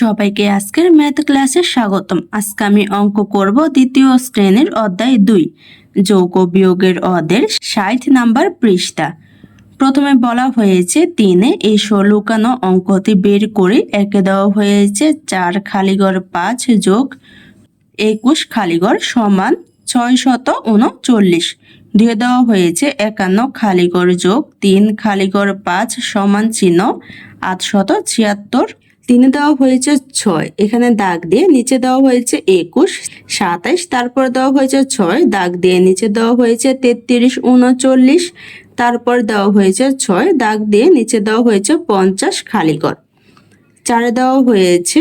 সবাইকে আজকের ম্যাথ ক্লাসে স্বাগতম। আজকে আমি অঙ্ক করব দ্বিতীয় শ্রেণির অধ্যায় দুই, যৌগ বিয়োগের অদের ষাট নাম্বার পৃষ্ঠা। প্রথমে বলা হয়েছে, তিনে এই লুকানো অঙ্কটি বের করে একে দেওয়া হয়েছে চার খালিগড় পাঁচ যোগ একুশ খালিগড় সমান ছয় শত উনচল্লিশ। দিয়ে দেওয়া হয়েছে একান্ন খালিগড় যোগ তিন খালিগড় পাঁচ সমান চিহ্ন আটশত ছিয়াত্তর। তিনে দেওয়া হয়েছে ছয়, এখানে দাগ দিয়ে নিচে দেওয়া হয়েছে একুশ, সাতাইশ, তারপর দেওয়া হয়েছে ছয়, দাগ দিয়ে নিচে দেওয়া হয়েছে তেত্রিশ, উনচল্লিশ, তারপর দেওয়া হয়েছে ছয়, দাগ দিয়ে নিচে দেওয়া হয়েছে পঞ্চাশ খালিগড় চারে দেওয়া হয়েছে,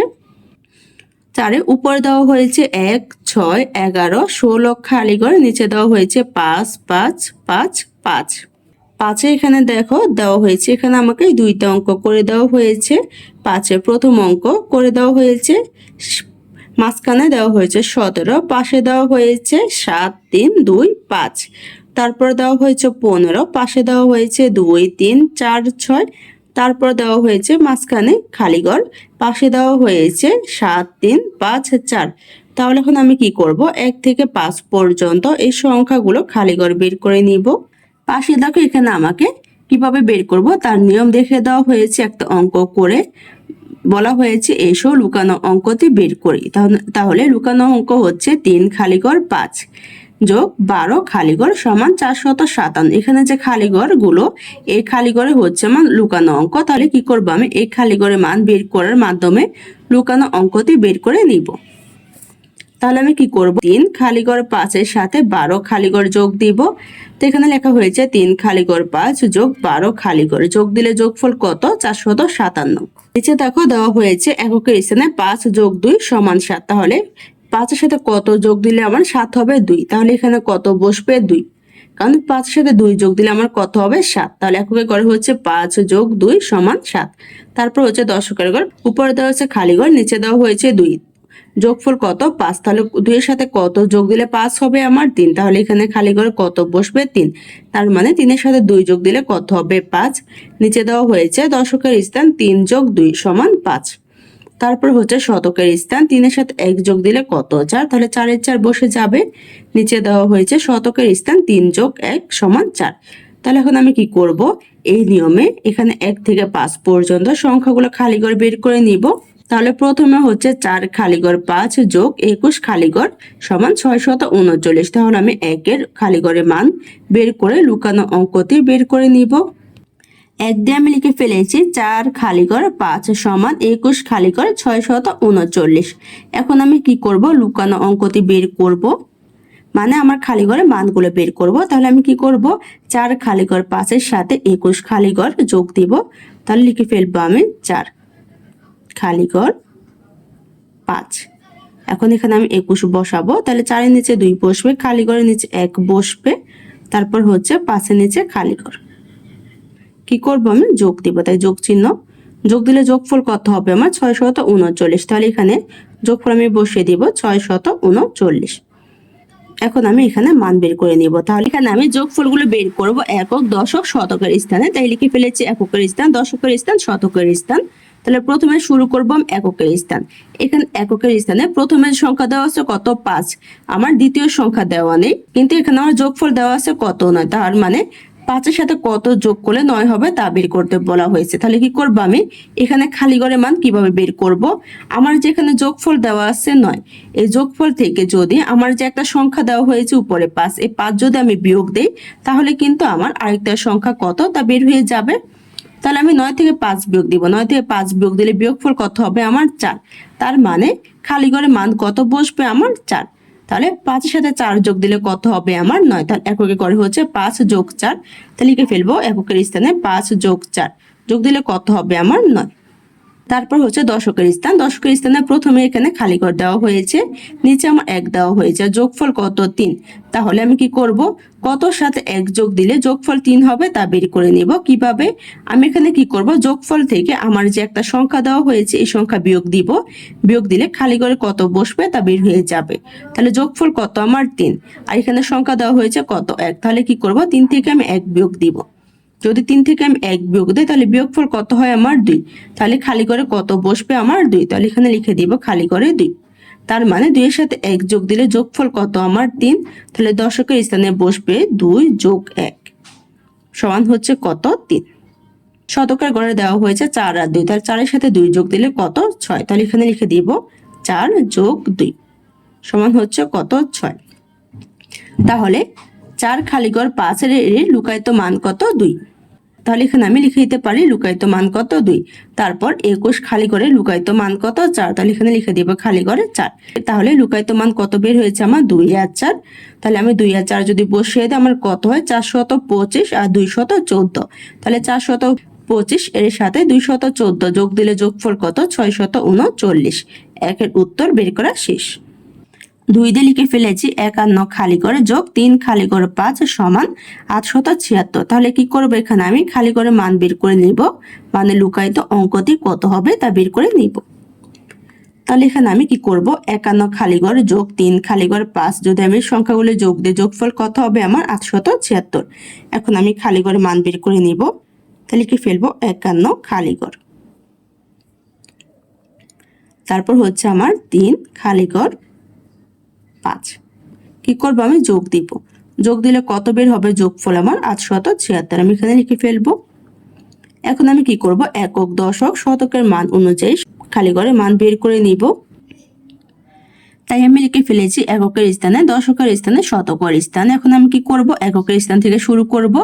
চারে উপর দেওয়া হয়েছে এক, ছয়, এগারো, ষোলো খালিগড় নিচে দেওয়া হয়েছে পাঁচ পাঁচ পাঁচ পাঁচ। পাঁচে এখানে দেখো দেওয়া হয়েছে। এখানে আমাকে দুইটা অঙ্ক করে দেওয়া হয়েছে। পাঁচে প্রথম অঙ্ক করে দেওয়া হয়েছে। মাঝখানে দেওয়া হয়েছে সতেরো, পাশে দেওয়া হয়েছে সাত, তিন, দুই, পাঁচ। তারপর দেওয়া হয়েছে পনেরো, পাশে দেওয়া হয়েছে দুই, তিন, চার, ছয়। তারপর দেওয়া হয়েছে মাঝখানে খালিগড় পাশে দেওয়া হয়েছে সাত, তিন, পাঁচ, চার। তাহলে এখন আমি কি করব? এক থেকে পাঁচ পর্যন্ত এই সংখ্যাগুলো খালিগড় বের করে নিব। পাশে দেখো এখানে আমাকে কীভাবে বের করব, তার নিয়ম দেখে দেওয়া হয়েছে একটা অঙ্ক করে। বলা হয়েছে, এসো লুকানো অঙ্কটি বের করি। তাহলে লুকানো অঙ্ক হচ্ছে তিন খালিগড় পাঁচ যোগ বারো খালিগড় সমান চারশত সাতান্ন। এখানে যে খালিগড়গুলো এই খালিগড়ে হচ্ছে আমার লুকানো অঙ্ক। তাহলে কি করব আমি? এই খালিগড়ের মান বের করার মাধ্যমে লুকানো অঙ্কটি বের করে নিব। তাহলে আমি কি করব? তিন খালি খালিগড় পাঁচের সাথে বারো খালিগড় যোগ দিব। তো এখানে লেখা হয়েছে তিন খালি খালিগড় পাঁচ যোগ বারো খালি খালিগড়। যোগ দিলে যোগফল কত? চারশত সাতান্ন। নিচে দেখো দেওয়া হয়েছে এককের স্থানে পাঁচ যোগ দুই সমান সাত। তাহলে পাঁচের সাথে কত যোগ দিলে আমার সাত হবে দুই? তাহলে এখানে কত বসবে? দুই। কারণ পাঁচের সাথে দুই যোগ দিলে আমার কত হবে? সাত। তাহলে এককে করে হচ্ছে পাঁচ যোগ দুই সমান সাত। তারপর হচ্ছে দশকের ঘর উপরে দেওয়া হচ্ছে খালি ঘর নিচে দেওয়া হয়েছে দুই। যোগফল কত? পাঁচ। তাহলে দুইয়ের সাথে কত যোগ দিলে পাঁচ হবে আমার তিন। তাহলে এখানে খালি করে কত বসবে? তিন। তার মানে তিনের সাথে দুই যোগ দিলে কত হবে? পাঁচ। নিচে দেওয়া হয়েছে দশকের স্থান তিন যোগ দুই সমান পাঁচ। তারপর হচ্ছে শতকের স্থান তিনের সাথে এক যোগ দিলে কত? চার। তাহলে চারের চার বসে যাবে। নিচে দেওয়া হয়েছে শতকের স্থান তিন যোগ এক সমান চার। তাহলে এখন আমি কি করব? এই নিয়মে এখানে এক থেকে পাঁচ পর্যন্ত সংখ্যাগুলো খালি করে বের করে নিব। তাহলে প্রথমে হচ্ছে চার খালিগড় পাঁচ যোগ একুশ খালিগড় সমান ছয় শত উনচল্লিশ। তাহলে আমি একের খালিগড়ের মান বের করে লুকানো অঙ্কটি বের করে নিব। এক দিয়ে আমি লিখে ফেলেছি চার খালিগড় পাঁচ সমান একুশ খালিগড় ছয় শত উনচল্লিশ। এখন আমি কি করব? লুকানো অঙ্কটি বের করব। মানে আমার খালিগড়ে মানগুলো বের করব। তাহলে আমি কি করব? চার খালিগড় পাঁচের সাথে একুশ খালিগড় যোগ দিব। তাহলে লিখে ফেলব আমি চার। খালিগড় পাঁচ। এখন এখানে আমি একুশ বসাবো, তাহলে চারের নিচে দুই বসবে খালিগড়ের নিচে এক বসবে, তারপর হচ্ছে পাঁচের নিচে খালিগড় কি করব আমি? যোগ দিব, তাই যোগ চিহ্ন। যোগ দিলে যোগফল কত হবে আমার? ছয় শত উনচল্লিশ। তাহলে এখানে যোগফল আমি বসিয়ে দিব, ছয় শত উনচল্লিশ। এখন আমি এখানে মান বের করে নিব। তাহলে এখানে আমি যোগফলগুলো বের করব একক, দশক, শতকের স্থানে। তাই লিখে ফেলেছি এককের স্থান, দশকের স্থান, শতকের স্থান। তাহলে প্রথমে শুরু করব এককের স্থান। এখানে এককের স্থানে প্রথমে সংখ্যা দেওয়া আছে কত? পাঁচ। আমার দ্বিতীয় সংখ্যা দেওয়া নেই, কিন্তু এখানে আমার যোগফল দেওয়া আছে কত? নয়। তার মানে পাঁচের সাথে কত যোগ করলে নয় হবে তা বের করতে বলা হয়েছে। তাহলে কি করব আমি? এখানে খালি ঘরে মান কীভাবে বের করব? আমার যেখানে যোগফল দেওয়া আছে নয়, এই যোগফল থেকে যদি আমার যে একটা সংখ্যা দেওয়া হয়েছে উপরে পাঁচ, এই পাঁচ যদি আমি বিয়োগ দিই, তাহলে কিন্তু আমার আরেকটা সংখ্যা কত? তা বের হয়ে যাবে তাহলে আমি নয় থেকে পাঁচ বিয়োগ দিব। নয় থেকে পাঁচ বিয়োগ দিলে বিয়োগফল কত হবে? আমার চার। তার মানে খালি ঘরে মান কত বসবে? আমার চার। তাহলে পাঁচের সাথে চার যোগ দিলে কত হবে? আমার নয়। তাহলে এককে করে হচ্ছে পাঁচ যোগ চার। তাহলে লিখে ফেলব, এককের স্থানে পাঁচ যোগ চার। যোগ দিলে কত হবে? আমার নয়। তারপর হচ্ছে দশকের স্থান। দশকের স্থানে প্রথমে এখানে খালি ঘর দেওয়া হয়েছে। নিচে আমার এক দেওয়া হয়েছে। যোগফল কত? তিন। তাহলে আমি কি করব? কত সাথে এক যোগ দিলে যোগফল তিন হবে তা বের করে নিব কীভাবে? আমি এখানে কি করব? যোগফল থেকে আমার যে একটা সংখ্যা দেওয়া হয়েছে, এই সংখ্যা বিয়োগ দিব। বিয়োগ দিলে খালি ঘরে কত বসবে তা বের হয়ে যাবে। তাহলে যোগফল কত? আমার তিন। আর এখানে সংখ্যা দেওয়া হয়েছে কত? এক। তাহলে কি করব? তিন থেকে আমি এক বিয়োগ দিব। যদি তিন থেকে আমি এক বিয়োগ দিই, তাহলে বিয়োগফল কত হয় আমার দুই? তাহলে খালি করে কত বসবে আমার দুই? তাহলে এখানে লিখে দিব খালি করে দুই। তার মানে দুইয়ের সাথে এক যোগ দিলে যোগফল কত আমার তিন? তাহলে দশকের স্থানে বসবে দুই যোগ এক সমান হচ্ছে কত? তিন। শতকের গড়ে দেওয়া হয়েছে চার আর দুই। তাহলে চারের সাথে দুই যোগ দিলে কত? ছয়। তাহলে এখানে লিখে দিব চার যোগ দুই সমান হচ্ছে কত? ছয়। তাহলে চার খালিগড় পাঁচের এর লুকায়িত মান কত? দুই। তাহলে এখানে আমি লিখে দিতে পারি লুকায়িত মান কত দুই। তারপর একুশ খালি করে লুকায়িত মান কত চার। তাহলে এখানে লিখে দিব খালি করে চার। তাহলে লুকায়িত মান কত বের হয়েছে আমার দুই আর চার। তাহলে আমি দুই আর চার যদি বসিয়ে দিই, আমার কত হয়? চারশত পঁচিশ আর দুই শত চোদ্দ। তাহলে চারশত পঁচিশ এর সাথে দুই শত চোদ্দ যোগ দিলে যোগফল কত? ছয় শত উনচল্লিশ। একের উত্তর বের করা শেষ। দুই দিয়ে লিখে ফেলেছি একান্ন খালি করে যোগ তিন খালি করে পাঁচ সমান আটশত ছিয়াত্তর। তাহলে কি করব এখানে আমি? খালি করে মান বের করে নিব। মানে লুকায়িত অঙ্কটি কত হবে তা বের করে নিব। তাহলে এখানে আমি কি করব? একান্ন খালি ঘর যোগ তিন খালি ঘর পাঁচ। যদি আমি সংখ্যাগুলো যোগ দিই যোগফল কত হবে আমার? আটশত ছিয়াত্তর। এখন আমি খালি ঘরে মান বের করে নিব। তাহলে কি ফেলব? একান্ন খালি ঘর তারপর হচ্ছে আমার তিন খালি ঘর পাঁচ। কি করব আমি? যোগ দিব। যোগ দিলে কত বের হবে? যোগফল আমার আটশত ছিয়াত্তর। আমি এখানে লিখে ফেলব। এখন আমি কি করব? একক দশক শতকের মান অনুযায়ী খালি করে মান বের করে নিব। তাই আমি লিখে ফেলেছি এককের স্থানে দশকের স্থানে শতকের স্থানে। এখন আমি কি করব? এককের স্থান থেকে শুরু করব।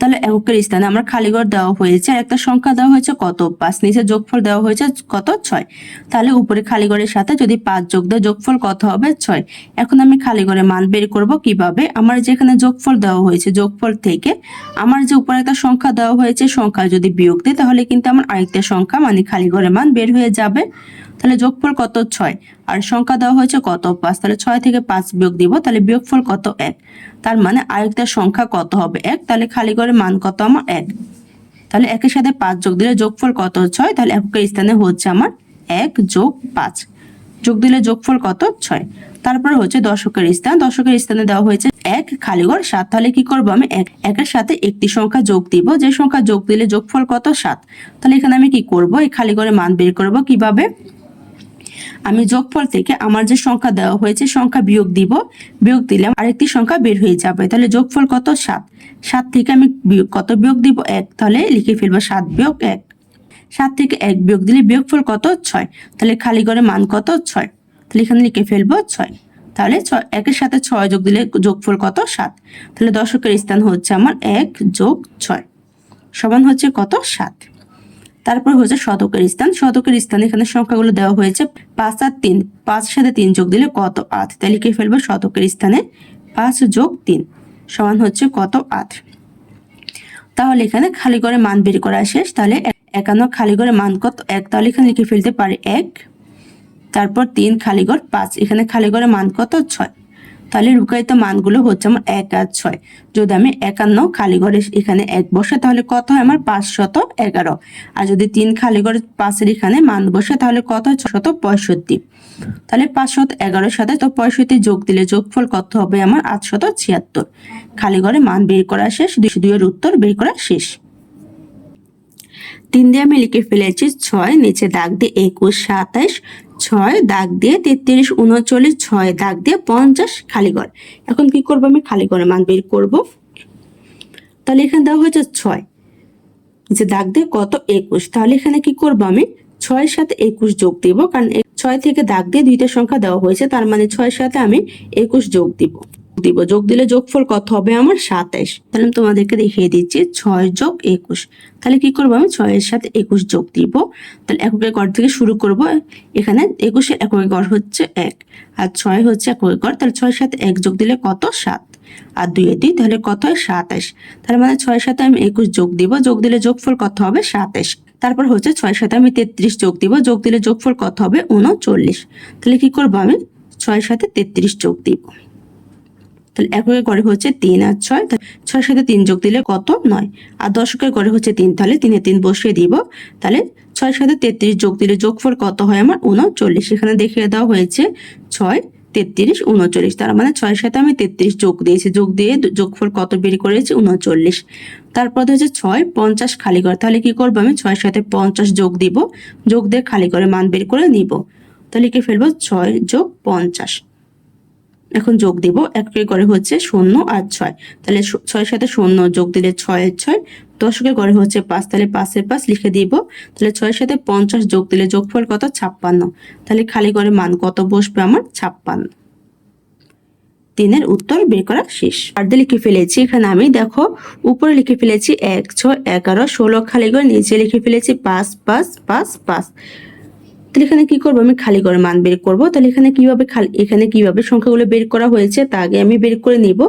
তাহলে এককের স্থানে আমার খালিঘর দেওয়া হয়েছে আর একটা সংখ্যা দেওয়া হয়েছে কত? পাঁচ নিচে যোগফল দেওয়া হয়েছে কত? ছয়। তাহলে উপরে খালিঘরের সাথে যদি পাঁচ যোগ দেয়, যোগফল কত হবে? ছয়। এখন আমি খালিঘরে মান বের করব কীভাবে? আমার যেখানে যোগফল দেওয়া হয়েছে, যোগফল থেকে আমার যে উপরে একটা সংখ্যা দেওয়া হয়েছে সংখ্যা যদি বিয়োগ দেয়, তাহলে কিন্তু আমার আরেকটা সংখ্যা মানে খালিঘরের মান বের হয়ে যাবে। তাহলে যোগফল কত ছয়? আর সংখ্যা দেওয়া হয়েছে কত পাঁচ? তাহলে ছয় থেকে পাঁচ বিয়োগ দিব, তাহলে বিয়োগফল কত এক? তার মানে আরেকটা সংখ্যা কত হবে এক? তাহলে খালি করে মান কত আমার এক। তাহলে একের সাথে পাঁচ যোগ দিলে যোগফল কত ছয়? তাহলে এককের স্থানে হচ্ছে আমার এক যোগ পাঁচ। যোগ দিলে যোগফল কত ছয়? তারপরে হচ্ছে দশকের স্থান। দশকের স্থানে দেওয়া হয়েছে এক খালিগড় সাত। তাহলে কি করব আমি? এক। একের সাথে একটি সংখ্যা যোগ দিব। যে সংখ্যা যোগ দিলে যোগফল কত সাত? তাহলে এখানে আমি কি করব? এই খালিগড়ে মান বের করব কীভাবে? আমি যোগফল থেকে আমার যে সংখ্যা দেওয়া হয়েছে, সংখ্যা বিয়োগ দিব, বিয়োগ দিলে আরেকটি সংখ্যা বের হয়ে যাবে। তাহলে যোগফল কত? সাত। সাত থেকে আমি কত বিয়োগ দিব? এক। তাহলে লিখে ফেলব সাত বিয়োগ এক। সাত থেকে এক বিয়োগ দিলে বিয়োগফল কত? ছয়। তাহলে খালি করে মান কত? ছয়। তাহলে এখানে লিখে ফেলব ছয়। তাহলে ছয়, একের সাথে ছয় যোগ দিলে যোগফল কত? সাত। তাহলে দশকের স্থান হচ্ছে আমার এক যোগ ছয়। সমান হচ্ছে কত? সাত। তারপর হচ্ছে শতকের স্থান। শতকের স্থান এখানে সংখ্যাগুলো দেওয়া হয়েছে পাঁচ আর তিন। পাঁচ সাথে তিন যোগ দিলে কত আট? তাই লিখে ফেলব শতকের স্থানে পাঁচ যোগ তিন সমান হচ্ছে কত আট? তাহলে এখানে খালি করে মান বের করা শেষ। তাহলে একান্ন খালি করে মান কত এক? তাহলে এখানে লিখে ফেলতে পারে এক। তারপর তিন খালি ঘর পাঁচ। এখানে খালি ঘরে মান কত ছয়? তাহলে রুকায়িত মানগুলো হচ্ছে আমার এক আর ছয়। যদি আমি একান্ন খালি ঘরে এখানে এক বসে, তাহলে কত হয় আমার পাঁচ শত এগারো। আর যদি তিন খালি ঘরে পাঁচের এখানে মান বসে, তাহলে কত হয় ছশত পঁয়ষট্টি। তাহলে পাঁচশত এগারোর সাথে তো পঁয়ষট্টি যোগ দিলে যোগফল কত হবে? আমার আটশত ছিয়াত্তর। খালি ঘরে মান বের করা শেষ দুইয়ের উত্তর বের করা শেষ। তিন দিয়ে আমি লিখে ফেলেছি ছয়, নিচে দাগ দিয়ে একুশ, সাতাইশ ছয় দাগ দিয়ে তেত্রিশ, উনচল্লিশ, ছয় দাগ দিয়ে পঞ্চাশ খালি ঘর এখন কি করব আমি? খালি ঘরের মান বের করব। তাহলে এখানে দেওয়া হয়েছে ছয়। যে দাগ দিয়ে কত? একুশ। তাহলে এখানে কি করব আমি? ছয়ের সাথে একুশ যোগ দিব, কারণ ছয় থেকে দাগ দিয়ে দুইটা সংখ্যা দেওয়া হয়েছে, তার মানে ছয়ের সাথে আমি একুশ যোগ দিব। দিব। যোগ দিলে যোগফল কত হবে আমার? সাতাইশ। তাহলে আমি তোমাদেরকে দেখিয়ে দিচ্ছি ছয় যোগ একুশ। তাহলে কি করব আমি? ছয়ের সাথে একুশ যোগ দিব। তাহলে এককের গড় থেকে শুরু করব। এখানে একুশের এককের গড় হচ্ছে এক। আর ছয় হচ্ছে এককের গড়। তাহলে ছয়ের সাথে এক যোগ দিলে কত? সাত। আর দুইয়ে দুই তাহলে কত? হয় সাতাইশ। তাহলে মানে ছয়ের সাথে আমি একুশ যোগ দিব। যোগ দিলে যোগফল কত হবে? সাতাইশ। তারপর হচ্ছে ছয়ের সাথে আমি তেত্রিশ যোগ দিব। যোগ দিলে যোগফল কত হবে? উনচল্লিশ তাহলে কি করব আমি? ছয়ের সাথে তেত্রিশ যোগ দিব। তাহলে এককের গড়ে হচ্ছে তিন আর ছয় ছয়ের সাথে তিন যোগ দিলে কত? নয়। আর দশকের গড়ে হচ্ছে তিন, তাহলে তিনে তিন বসিয়ে দিব। তাহলে ছয়ের সাথে তেত্রিশ যোগ দিলে যোগফল কত হয় আমার? উনচল্লিশ এখানে দেখিয়ে দেওয়া হয়েছে ছয়, তেত্রিশ উনচল্লিশ তার মানে ছয়ের সাথে আমি তেত্রিশ যোগ দিয়েছি। যোগ দিয়ে যোগফল কত বের করেছি? উনচল্লিশ তারপর হচ্ছে ছয়, পঞ্চাশ খালি করে। তাহলে কি করব আমি? ছয়ের সাথে পঞ্চাশ যোগ দিব। যোগ দিয়ে খালি করে মান বের করে নিব। তাহলে কি ফেলব ছয় যোগ পঞ্চাশ। এখন যোগ দিব একের ঘরে হচ্ছে শূন্য আর ছয়। তাহলে ছয়ের সাথে শূন্য যোগ দিলে ছয়ের ছয় দশকের ঘরে হচ্ছে পাঁচ, তাহলে পাঁচের পাঁচ লিখে দিব। তাহলে ছয়ের সাথে পঞ্চাশ যোগ দিলে যোগফল কত? ছাপ্পান্ন। তাহলে খালি ঘরে মান কত বসবে আমার? ছাপ্পান্ন। তিনের উত্তর বের করা শেষ। আর দিয়ে লিখে ফেলেছি, এখানে আমি দেখো, উপরে লিখে ফেলেছি এক, ছয়, এগারো, ষোলো, খালি করে নিচে লিখে ফেলেছি পাঁচ পাঁচ পাঁচ পাঁচ। তাহলে এখানে কি করব? আমি খালি করে মান বের করব। তাহলে এখানে কীভাবে খালি, এখানে কীভাবে সংখ্যাগুলো বের করা হয়েছে তা আগে আমি বের করে নিব।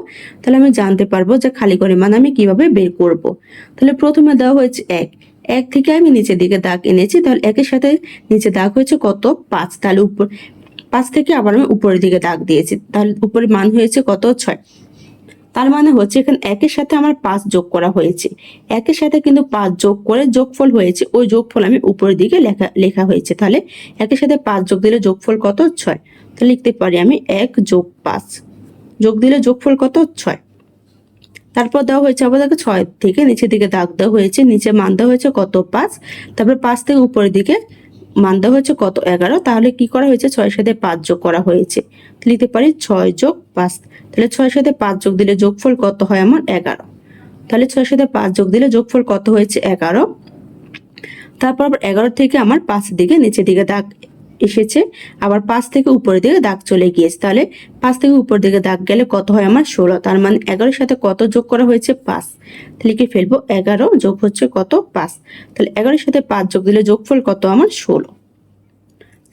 তাহলে আমি জানতে পারব যে খালি করে মান আমি কীভাবে বের করব। তাহলে প্রথমে দেওয়া হয়েছে এক। এক থেকে আমি নিচের দিকে দাগ এনেছি। তাহলে একের সাথে নিচে দাগ হয়েছে কত? পাঁচ। তাহলে উপর, পাঁচ থেকে আবার আমি উপরের দিকে দাগ দিয়েছি। তাহলে উপরে মান হয়েছে কত? ছয়। তার মানে হচ্ছে এখানে একের সাথে আমার পাঁচ যোগ করা হয়েছে। একের সাথে কিন্তু পাঁচ যোগ করে যোগফল হয়েছে। ওই যোগফল আমি উপরের দিকে লেখা লেখা হয়েছে। তাহলে একের সাথে পাঁচ যোগ দিলে যোগফল কত? ছয়। তাহলে লিখতে পারি আমি এক যোগ পাঁচ। যোগ দিলে যোগফল কত? ছয়। তারপর দেওয়া হয়েছে দেখো ছয় থেকে, নিচের দিকে দাগ দেওয়া হয়েছে, নিচে মান দেওয়া হয়েছে কত? পাঁচ। তারপর পাঁচ থেকে উপরের দিকে মান দেওয়া হয়েছে কত? এগারো। তাহলে কি করা হয়েছে? ছয়ের সাথে পাঁচ যোগ করা হয়েছে। লিখতে পারি ছয় যোগ পাঁচ। তাহলে ছয়ের সাথে পাঁচ যোগ দিলে যোগফল কত হয় আমার এগারো। তাহলে ছয়ের সাথে পাঁচ যোগ দিলে যোগফল কত হয়েছে এগারো? তারপর আবার এগারো থেকে আমার পাঁচের দিকে নিচের দিকে দাগ এসেছে, আবার পাঁচ থেকে উপরের দিকে দাগ চলে গিয়েছে। তাহলে পাঁচ থেকে উপর দিকে দাগ গেলে কত হয় আমার ষোলো, তার মানে এগারোর সাথে কত যোগ করা হয়েছে পাঁচ? কি ফেলব, এগারো যোগ হচ্ছে কত? পাঁচ। তাহলে এগারোর সাথে পাঁচ যোগ দিলে যোগফল কত? আমার ষোলো।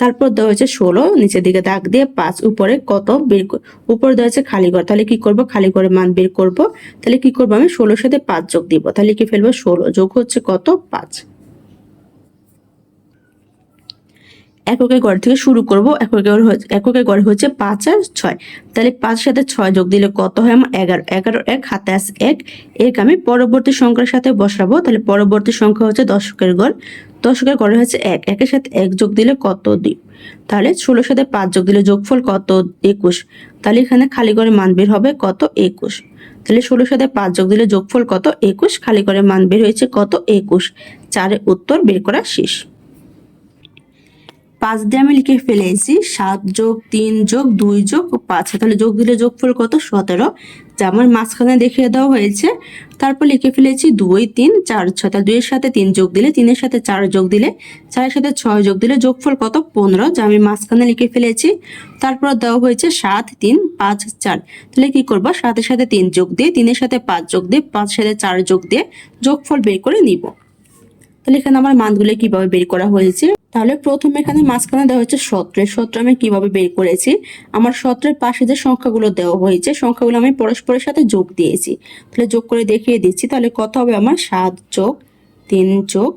তারপর দেওয়া হয়েছে ষোলো, নিচের দিকে দাগ দিয়ে পাঁচ, উপরে কত বের উপরে দেওয়া হয়েছে খালি ঘর। তাহলে কি করব? খালি ঘরে মান বের করব। তাহলে কি করব আমি? ষোলোর সাথে পাঁচ যোগ দিব। তাহলে কি ফেলব ষোলো। যোগ হচ্ছে কত? পাঁচ। এককের গড় থেকে শুরু করব, এককের এককের ঘরে হচ্ছে পাঁচ আর ছয়। তাহলে পাঁচ সাথে ছয় যোগ দিলে কত হয় আমার এগারো? এগারো এক, হাতে আছে এক। এক আমি পরবর্তী সংখ্যার সাথে বসাবো, তাহলে পরবর্তী সংখ্যা হচ্ছে দশকের গড়। দশকের ঘরে হচ্ছে এক। একের সাথে এক যোগ দিলে কত দুই? তাহলে ষোলোর সাথে পাঁচ যোগ দিলে যোগফল কত? একুশ। তাহলে এখানে খালি করে মান বের হবে কত? একুশ। তাহলে ষোলোর সাথে পাঁচ যোগ দিলে যোগফল কত? একুশ। খালি করে মান বের হয়েছে কত? একুশ। চারে উত্তর বের করা শেষ। পাঁচ দিয়ে আমি লিখে ফেলেছি। সাত যোগ তিন যোগ দুই যোগ পাঁচ। তাহলে যোগ দিলে যোগফল কত? সতেরো। যা আমার মাঝখানে দেখিয়ে দেওয়া হয়েছে। তারপর লিখে ফেলেছি দুই, তিন, চার, ছয়। তাহলে দুইয়ের সাথে তিন যোগ দিলে তিনের সাথে চার যোগ দিলে চারের সাথে ছয় যোগ দিলে যোগফল কত? পনেরো। যা আমি মাঝখানে লিখে ফেলেছি। তারপর দেওয়া হয়েছে সাত, তিন, পাঁচ, চার। তাহলে কি করব? সাতের সাথে তিন যোগ দিয়ে, তিনের সাথে পাঁচ যোগ দিয়ে পাঁচ সাথে চার যোগ দিয়ে যোগফল বের করে নিব। তাহলে এখানে আমার মানগুলো কীভাবে বের করা হয়েছে? তাহলে প্রথমে এখানে মাঝখানে দেওয়া হচ্ছে সতেরো সতেরো আমি কীভাবে বের করেছি? আমার সতেরোর পাশে যে সংখ্যাগুলো দেওয়া হয়েছে, সংখ্যাগুলো আমি পরস্পরের সাথে যোগ দিয়েছি। তাহলে যোগ করে দেখিয়ে দিচ্ছি, তাহলে কত হবে আমার? সাত যোগ তিন যোগ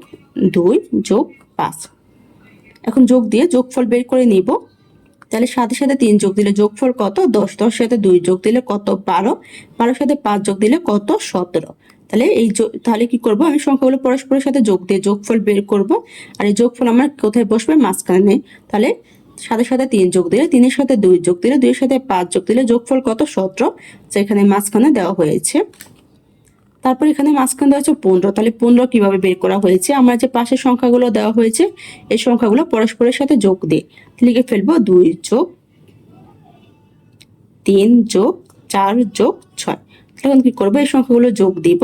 দুই যোগ পাঁচ। এখন যোগ দিয়ে যোগফল বের করে নিব। তাহলে সাথে সাথে তিন যোগ দিলে যোগফল কত? দশ। দশ সাথে দুই যোগ দিলে কত? বারো। বারোর সাথে পাঁচ যোগ দিলে কত? সতেরো। তাহলে এই তাহলে কি করব? আমি সংখ্যাগুলো পরস্পরের সাথে যোগ দিয়ে যোগফল বের করব। আর এই যোগফল আমার কোথায় বসবে? মাঝখানে। তাহলে সাথে সাথে তিন যোগ দিলে তিনের সাথে দুই যোগ দিলে দুইয়ের সাথে পাঁচ যোগ দিলে যোগফল কত? সতেরো। যেখানে মাঝখানে দেওয়া হয়েছে। তারপর এখানে মাঝখানে দেওয়া হচ্ছে পনেরো। তাহলে পনেরো কীভাবে বের করা হয়েছে? আমার যে পাশের সংখ্যাগুলো দেওয়া হয়েছে, এই সংখ্যাগুলো পরস্পরের সাথে যোগ দিয়ে লিখে ফেলব। দুই যোগ তিন যোগ চার যোগ ছয়। তখন কি করব? এই সংখ্যাগুলো যোগ দিব।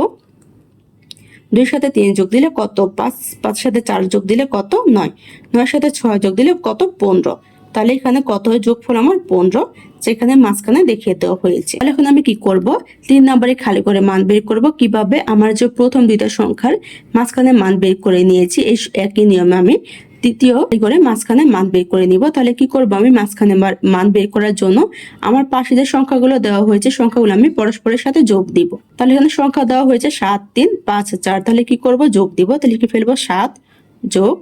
দুইয়ের সাথে তিন যোগ দিলে কত? পাঁচ পাঁচ সাথে চার যোগ দিলে কত? নয়। নয় সাথে ছয় যোগ দিলে কত? পনেরো। তাহলে এখানে কত হয়? যোগফল আমার পনেরো। যেখানে মাঝখানে দেখিয়ে দেওয়া হয়েছে। তাহলে এখন আমি কি করব? তিন নম্বরে খালি করে মান বের করব। কীভাবে? আমার যে প্রথম দুইটা সংখ্যার মাঝখানে মান বের করে নিয়েছি, এই একই নিয়মে আমি তৃতীয় করে মাঝখানে মান বের করে নিব। তাহলে কি করব আমি? মাঝখানে মান বের করার জন্য আমার পাশে যে সংখ্যাগুলো দেওয়া হয়েছে, সংখ্যাগুলো আমি পরস্পরের সাথে যোগ দিব। তাহলে এখানে সংখ্যা দেওয়া হয়েছে সাত, তিন, পাঁচ, চার। তাহলে কি করব? যোগ দিব। তাহলে কি ফেলব সাত যোগ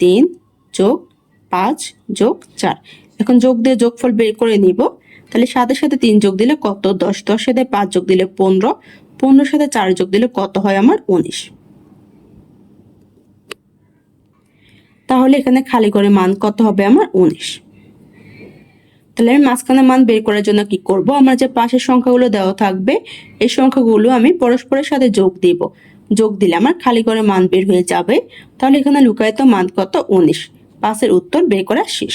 তিন যোগ পাঁচ যোগ চার। এখন যোগ দিয়ে যোগফল বের করে নিব। তাহলে সাতের সাথে তিন যোগ দিলে কত? দশ। দশ সাথে পাঁচ যোগ দিলে পনেরো। পনেরোর সাথে চার যোগ দিলে কত হয় আমার উনিশ। তাহলে এখানে খালি করে মান কত হবে আমার উনিশ। তাহলে আমি মাঝখানে মান বের করার জন্য কি করব? আমার যে পাশের সংখ্যাগুলো দেওয়া থাকবে, এই সংখ্যাগুলো আমি পরস্পরের সাথে যোগ দিব। যোগ দিলে আমার খালি করে মান বের হয়ে যাবে। তাহলে এখানে লুকায়িত মান কত? উনিশ। পাশের উত্তর বের করা শেষ।